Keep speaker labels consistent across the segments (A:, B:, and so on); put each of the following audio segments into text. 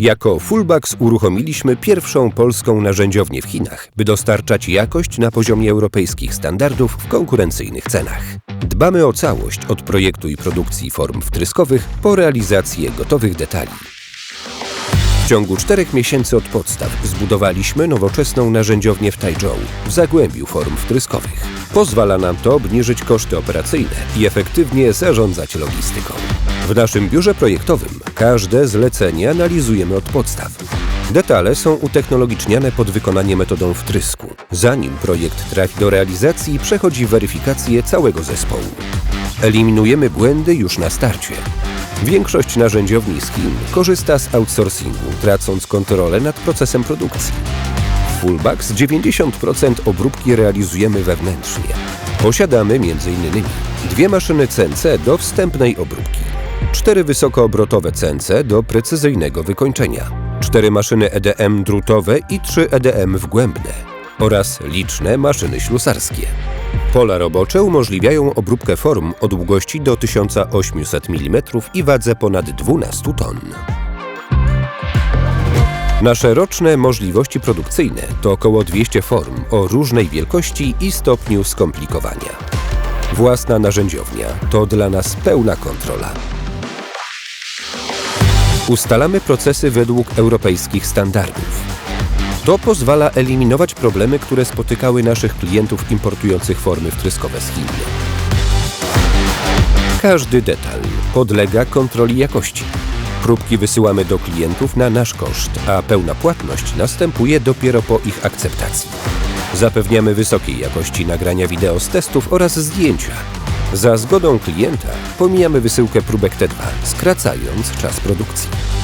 A: Jako Fullbacks uruchomiliśmy pierwszą polską narzędziownię w Chinach, by dostarczać jakość na poziomie europejskich standardów w konkurencyjnych cenach. Dbamy o całość od projektu i produkcji form wtryskowych po realizację gotowych detali. Ciągu czterech miesięcy od podstaw zbudowaliśmy nowoczesną narzędziownię w Taizhou, w zagłębiu form wtryskowych. Pozwala nam to obniżyć koszty operacyjne i efektywnie zarządzać logistyką. W naszym biurze projektowym każde zlecenie analizujemy od podstaw. Detale są utechnologiczniane pod wykonanie metodą wtrysku. Zanim projekt trafi do realizacji, przechodzi weryfikację całego zespołu. Eliminujemy błędy już na starcie. Większość Chin korzysta z outsourcingu, tracąc kontrolę nad procesem produkcji. W Fullbacks 90% obróbki realizujemy wewnętrznie. Posiadamy m.in. dwie maszyny CNC do wstępnej obróbki, cztery wysokoobrotowe CNC do precyzyjnego wykończenia, cztery maszyny EDM drutowe i trzy EDM wgłębne oraz liczne maszyny ślusarskie. Pola robocze umożliwiają obróbkę form o długości do 1800 mm i wadze ponad 12 ton. Nasze roczne możliwości produkcyjne to około 200 form o różnej wielkości i stopniu skomplikowania. Własna narzędziownia to dla nas pełna kontrola. Ustalamy procesy według europejskich standardów. To pozwala eliminować problemy, które spotykały naszych klientów importujących formy wtryskowe z Chin. Każdy detal podlega kontroli jakości. Próbki wysyłamy do klientów na nasz koszt, a pełna płatność następuje dopiero po ich akceptacji. Zapewniamy wysokiej jakości nagrania wideo z testów oraz zdjęcia. Za zgodą klienta pomijamy wysyłkę próbek T2, skracając czas produkcji.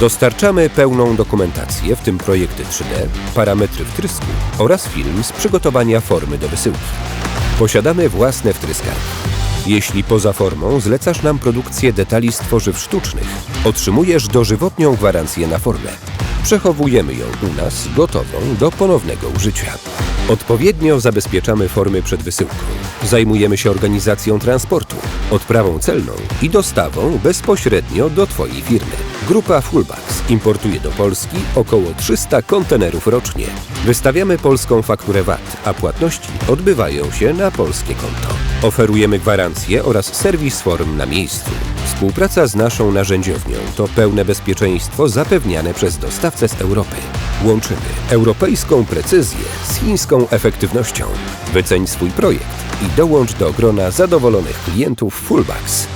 A: Dostarczamy pełną dokumentację, w tym projekty 3D, parametry wtrysku oraz film z przygotowania formy do wysyłki. Posiadamy własne wtryskarki. Jeśli poza formą zlecasz nam produkcję detali z tworzyw sztucznych, otrzymujesz dożywotnią gwarancję na formę. Przechowujemy ją u nas gotową do ponownego użycia. Odpowiednio zabezpieczamy formy przed wysyłką. Zajmujemy się organizacją transportu, odprawą celną i dostawą bezpośrednio do Twojej firmy. Grupa Fullbacks importuje do Polski około 300 kontenerów rocznie. Wystawiamy polską fakturę VAT, a płatności odbywają się na polskie konto. Oferujemy gwarancję oraz serwis form na miejscu. Współpraca z naszą narzędziownią to pełne bezpieczeństwo zapewniane przez dostawcę z Europy. Łączymy europejską precyzję z chińską efektywnością. Wyceń swój projekt i dołącz do grona zadowolonych klientów Fullbacks.